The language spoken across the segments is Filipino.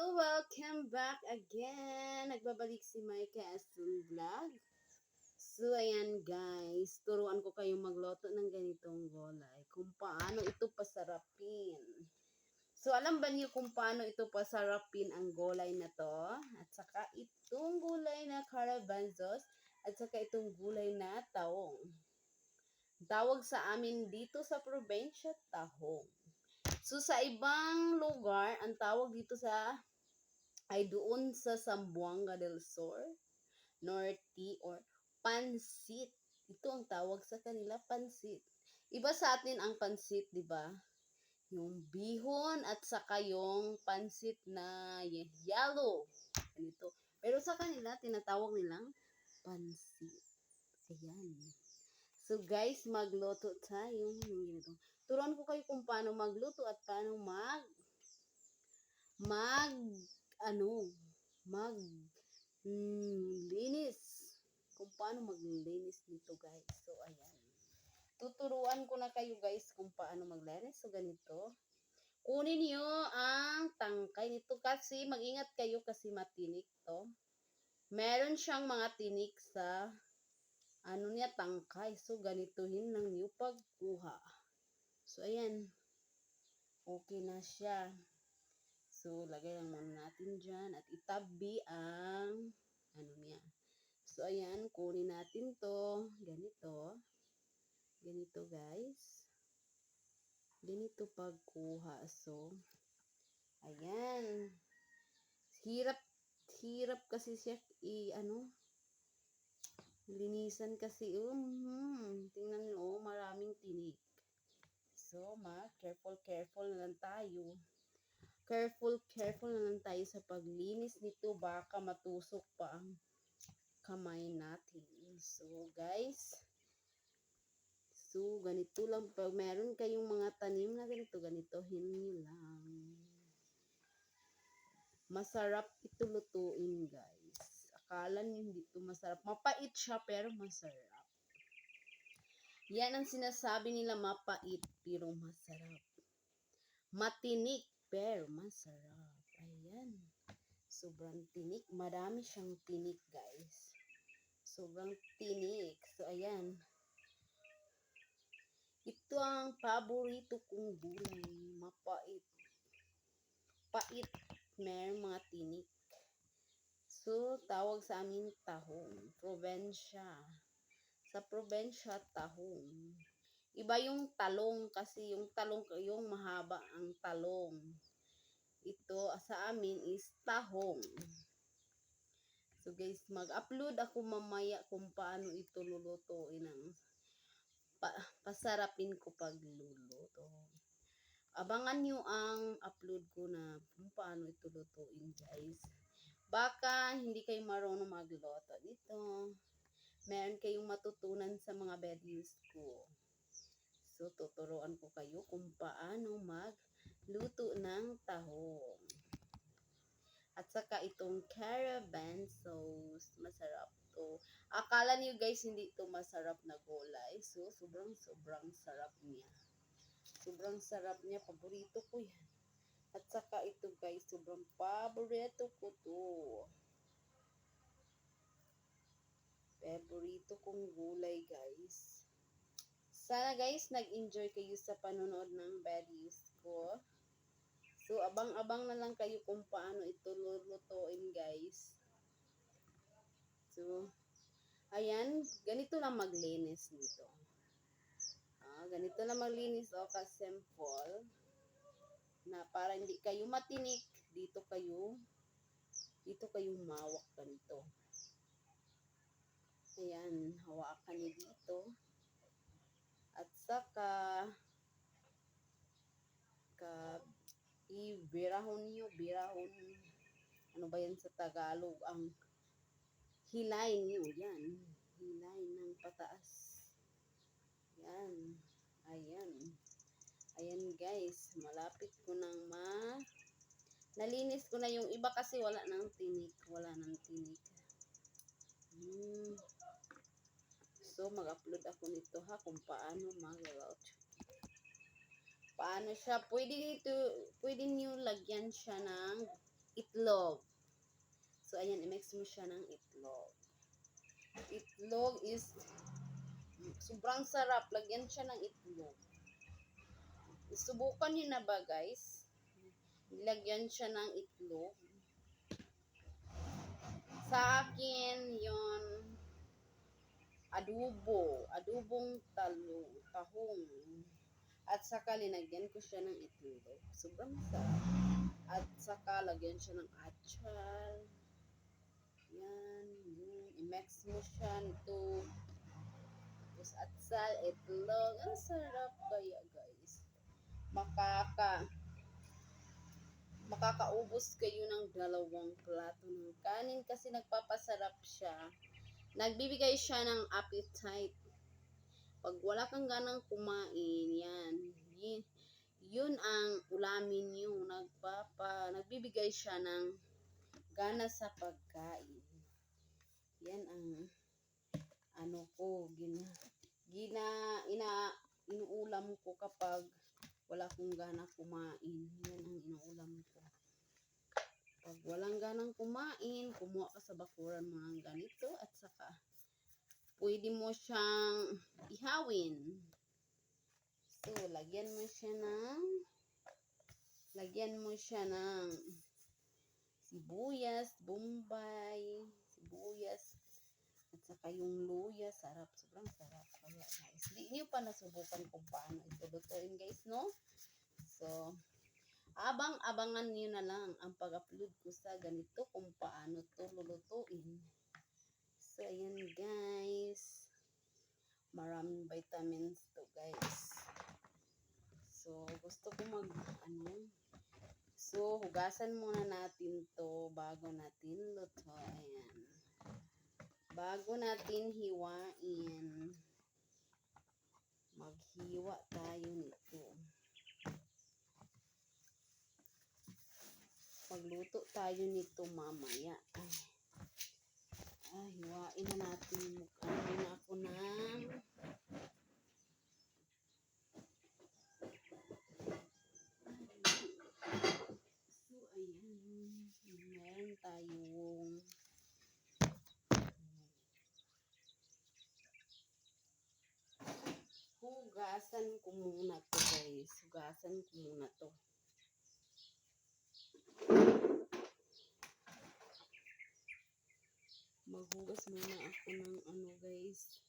So, welcome back again. Nagbabalik si Mike Aston Vlog. So, ayan guys. Turuan ko kayong magloto ng ganitong gulay. Kung paano ito pasarapin. So, alam ba niyo kung paano ito pasarapin ang gulay na to? At saka itong gulay na caravanzos. At saka itong gulay na taong. Tawag sa amin dito sa probinsya, tahong. So sa ibang lugar, ang tawag dito sa ay doon sa Zamboanga del Sur, Norte or pansit. Ito ang tawag sa kanila, pansit. Iba sa atin ang pansit, 'di ba? Yung bihon at saka yung pansit na ye- yellow. Ganito. Pero sa kanila, tinatawag nilang pansit. Ayan. So guys, magluto tayo ganito. Turuan ko kayo kung paano magluto at paano mag mag ano, mag mm, linis. Kung paano maglinis nito guys. So ayan. Tuturuan ko na kayo guys kung paano maglinis. So ganito. Kunin niyo ang tangkay nito kasi mag-ingat kayo kasi matinik to. Meron siyang mga tinik sa ano niya tangkay. So ganituhin lang niyo pagkuha. So, ayan. Okay na siya. So, lagay lang muna natin dyan at itabi ang ano niya. So, ayan. Kunin natin to. Ganito. Ganito, guys. Ganito pagkuha. So, ayan. Hirap, hirap kasi siya i, ano, linisan kasi, um, tingnan nyo, oh, maraming tinik. So, ma, careful, careful lang tayo. Careful, careful na lang tayo sa paglinis nito. Baka matusok pa ang kamay natin. So, guys. So, ganito lang. Pag meron kayong mga tanim na ganito, ganitohin nyo lang. Masarap ito lutuin, guys. Akala nyo hindi ito masarap. Mapait siya, pero masarap. Yan ang sinasabi nila mapait pero masarap. Matinik pero masarap. Ayan. Sobrang tinik. Marami siyang tinik guys. Sobrang tinik. So ayan. Ito ang paborito kong gulay. Mapait. Pait. Meron mga tinik. So, tawag sa amin tahong. Probinsya sa probensya tahong. Iba yung talong kasi yung talong yung mahaba ang talong. Ito sa amin is tahong. So guys, mag-upload ako mamaya kung paano ito lulutuin ang pa, pasarapin ko pag luluto. Abangan nyo ang upload ko na kung paano ito lutuin guys. Baka hindi kayo marunong magluto dito meron kayong matutunan sa mga videos ko. So, tuturuan ko kayo kung paano magluto ng tahong. At saka itong caravan sauce. Masarap to. Akala niyo guys, hindi to masarap na gulay. So, sobrang sobrang sarap niya. Sobrang sarap niya. Paborito ko yan. At saka ito guys, sobrang paborito ko to. Favorito kong gulay, guys. Sana, guys, nag-enjoy kayo sa panonood ng videos ko. So, abang-abang na lang kayo kung paano ito lulutuin, guys. So, ayan, ganito lang maglinis nito. Ah, ganito lang maglinis, o, oh, ka-simple. Na para hindi kayo matinik, dito kayo, dito kayo mawak ganito. Ayan, hawakan niyo dito. Saka, ka, i-birahon niyo, birahon. Ano ba yan sa Tagalog? Ang hilay niyo, yan. Hilay ng pataas. Yan. Ayan. Ayan guys, malapit ko nang ma nalinis ko na yung iba kasi wala nang tinik. Wala nang tinik. Hmm. So, mag-upload ako nito ha kung paano mag-route. Paano siya, pwede dito, pwede niyo lagyan siya ng itlog. So, ayan, i-mix mo siya ng itlog. Itlog is sobrang sarap. Lagyan siya ng itlog. Subukan niyo na ba, guys? Lagyan siya ng itlog. Sa akin, yon adobo. Adobong talo, tahong. At saka linagyan ko siya ng itlog. Sobrang sarap. At saka lagyan siya ng achal. Yan, yun. I-mix mo siya nito. Tapos atsal, itlog. Ang sarap kaya guys. Makaka makakaubos kayo ng dalawang plato ng kanin kasi nagpapasarap siya. Nagbibigay siya ng appetite. Pag wala kang ganang kumain, yan. Yun, ang ulamin nyo. Nagpapa, nagbibigay siya ng gana sa pagkain. Yan ang ano ko, gina, gina, ina, inuulam ko kapag wala akong gana kumain. Yan ang inuulam ko. Pag walang ganang kumain, kumuha ka sa bakuran mo ng ganito at saka pwede mo siyang ihawin. So, lagyan mo siya ng lagyan mo siya ng sibuyas, bombay, sibuyas, at saka yung luya, sarap, sobrang sarap. Kaya guys, di nyo pa nasubukan kung paano ito lutuin guys, no? So, abang-abangan nyo na lang ang pag-upload ko sa ganito kung paano to lulutuin. So, ayan guys. Maraming vitamins to guys. So, gusto ko mag, ano, so, hugasan muna natin to bago natin luto. Ayan. Bago natin hiwain, maghiwa tayo nito. Magluto tayo nito mamaya. Ay, ay hiwain na natin. Ano na ako ng So, ayan. Meron tayong Hugasan ko muna to guys. Hugasan ko muna to. Maghugas muna ako ng ano guys.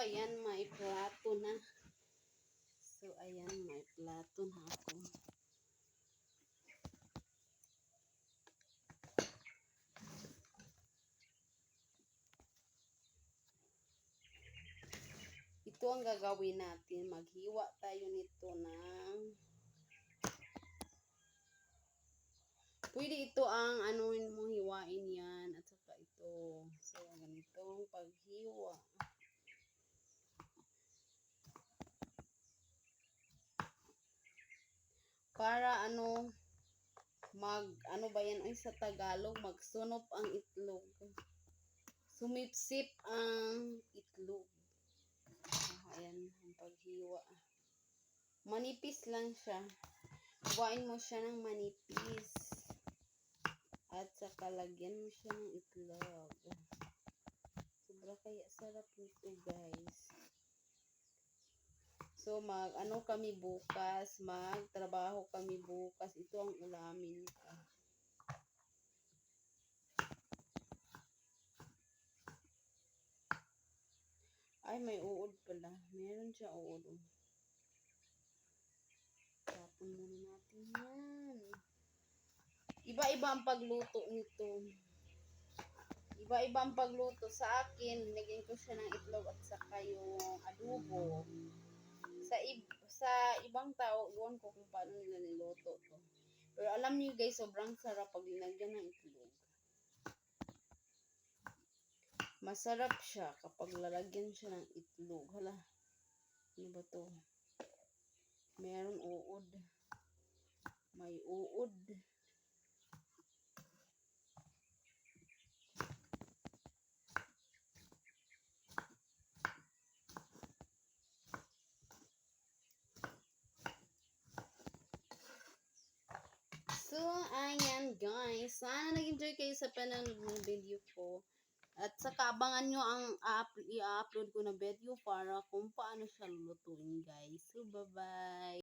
Ayan, may plato na. So, ayan, may plato na ako. Ito ang gagawin natin. Maghiwa tayo nito ng Pwede ito ang anuin mo hiwain yan at saka ito. So, ganitong paghiwa. Para ano mag ano ba yan ay sa Tagalog magsunop ang itlog. Sumipsip ang itlog. Ah, ayan ang paghiwa. Manipis lang siya. Huwain mo siya ng manipis. At saka lagyan mo siya ng itlog. Sobra kaya sarap nito guys So mag ano kami bukas, magtrabaho kami bukas. Ito ang ulamin ko. Ay, may uod pala. Meron siya uod. oh. Tapon muna natin yan. Iba-iba ang pagluto nito. Iba-ibang pagluto sa akin, nilagyan ko siya ng itlog at saka yung adobo. Sa ib- sa ibang tao, iwan ko kung paano nila niluto to. Pero alam niyo guys, sobrang sarap pag linagyan ng itlog. Masarap siya kapag lalagyan siya ng itlog. Hala, ano ba to? Meron uod. May uod. So, ayan guys. Sana nag-enjoy kayo sa panonood ng video ko. At saka abangan nyo ang up- i-upload ko na video para kung paano siya lulutuin guys. So, bye-bye.